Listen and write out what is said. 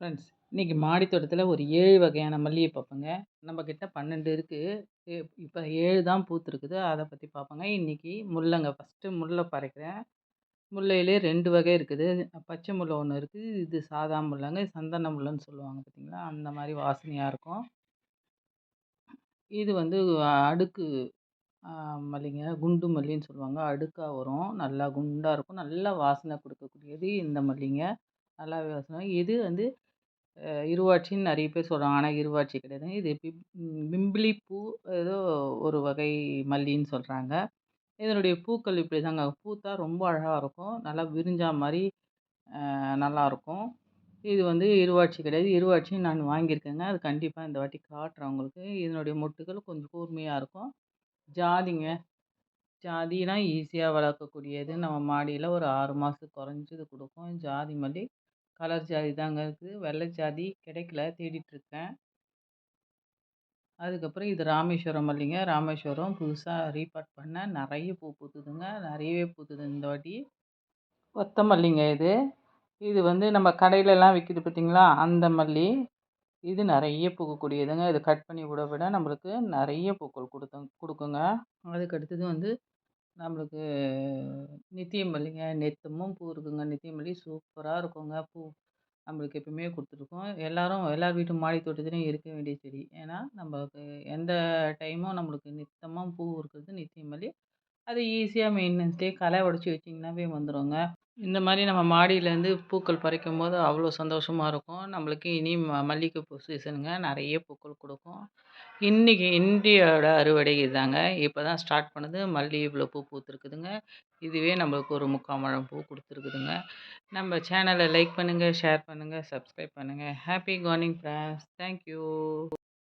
Friends இன்றைக்கி மாடி தோட்டத்தில் ஒரு ஏழு வகையான மல்லிகை பார்ப்போங்க நம்மக்கிட்ட பன்னெண்டு இருக்குது இப்போ ஏழு தான் பூத்துருக்குது. அதை பற்றி பார்ப்போங்க இன்றைக்கி முல்லைங்க ஃபஸ்ட்டு முல்லை பறிக்கிறேன். முல்லையிலே ரெண்டு வகை இருக்குது. பச்சை முல்லை ஒன்று இருக்குது இது சாதா முல்லைங்க சந்தன முல்லைன்னு சொல்லுவாங்க பார்த்தீங்களா அந்த மாதிரி வாசனையாக இருக்கும். இது வந்து அடுக்கு மல்லிங்க. குண்டு மல்லின்னு சொல்லுவாங்க. அடுக்காக வரும். நல்லா குண்டாக இருக்கும். நல்லா வாசனை கொடுக்கக்கூடியது இந்த மல்லிங்க. நல்லா வாசனை. இது வந்து இருவாட்சின்னு நிறைய பேர் சொல்கிறாங்க ஆனால் இருவாட்சி கிடையாதுங்க இது பிப் பிம்பிலி பூ ஏதோ ஒரு வகை மல்லின்னு சொல்கிறாங்க இதனுடைய பூக்கள் இப்படி தாங்க பூத்தா ரொம்ப அழகாக இருக்கும். நல்லா விரிஞ்சா மாதிரி நல்லாயிருக்கும் இது வந்து இருவாட்சி கிடையாது. இருவாட்சியும் நான் வாங்கியிருக்கேங்க. அது கண்டிப்பாக இந்த வாட்டி காட்டுறேன் உங்களுக்கு. இதனுடைய மொட்டுகள் கொஞ்சம் கூர்மையாக இருக்கும். ஜாதிங்க ஜாதினா ஈஸியாக வளர்க்கக்கூடியது. நம்ம மாடியில் ஒரு ஆறு மாதத்துக்கு குறைஞ்சது கொடுக்கும். ஜாதி மல்லி கலர் ஜாதி தாங்க இருக்குது வெள்ளை ஜாதி கிடைக்கல தேடிட்டுருக்கேன். அதுக்கப்புறம் இது ராமேஸ்வரம் மல்லிங்க ராமேஸ்வரம் புதுசாக ரீபார்ட் பண்ண நிறைய பூ பூத்துதுங்க. நிறையவே பூத்துது இந்த வாட்டி. ஒத்த மல்லிங்க இது. இது வந்து நம்ம கடையிலலாம் விற்கிது பார்த்திங்களா அந்த மல்லி. இது நிறைய பூக்கக்கூடியதுங்க. இது கட் பண்ணி விட விட நம்மளுக்கு நிறைய பூக்கள் கொடுத்து கொடுக்குங்க. அதுக்கு அடுத்தது வந்து நம்மளுக்கு நித்திய மல்லிங்க நெத்தமும் பூ இருக்குங்க. நித்தியமல்லி சூப்பராக இருக்குங்க. பூ நம்மளுக்கு எப்பவுமே கொடுத்துருக்கோம். எல்லோரும் எல்லார் வீட்டு மாடி தோட்டத்துலேயும் இருக்க வேண்டிய செடி. ஏன்னா நம்மளுக்கு எந்த டைமும் நம்மளுக்கு நித்தமாக பூ இருக்கிறது நித்திய மல்லி அது ஈஸியாக மெயின்டெனன்ஸ்லேயே களை உடச்சி வச்சிங்கனாவே வந்துடுங்க இந்த மாதிரி நம்ம மாடியிலேருந்து பூக்கள் பறிக்கும் போது அவ்வளோ சந்தோஷமாக இருக்கும். நம்மளுக்கு இனி ம மல்லிகைப்பூ சீசனுங்க நிறைய பூக்கள் கொடுக்கும். இன்றைக்கி இன்றையோட அறுவடை இதாங்க. இப்போ தான் ஸ்டார்ட் பண்ணுது. மல்லி இவ்வளோ பூ பூத்துருக்குதுங்க. இதுவே நம்மளுக்கு ஒரு முக்கால் பூ கொடுத்துருக்குதுங்க. நம்ம சேனலை லைக் பண்ணுங்கள் ஷேர் பண்ணுங்கள் சப்ஸ்கிரைப் பண்ணுங்கள் ஹாப்பி கார்னிங் ஃப்ரெண்ட்ஸ் தேங்க்யூ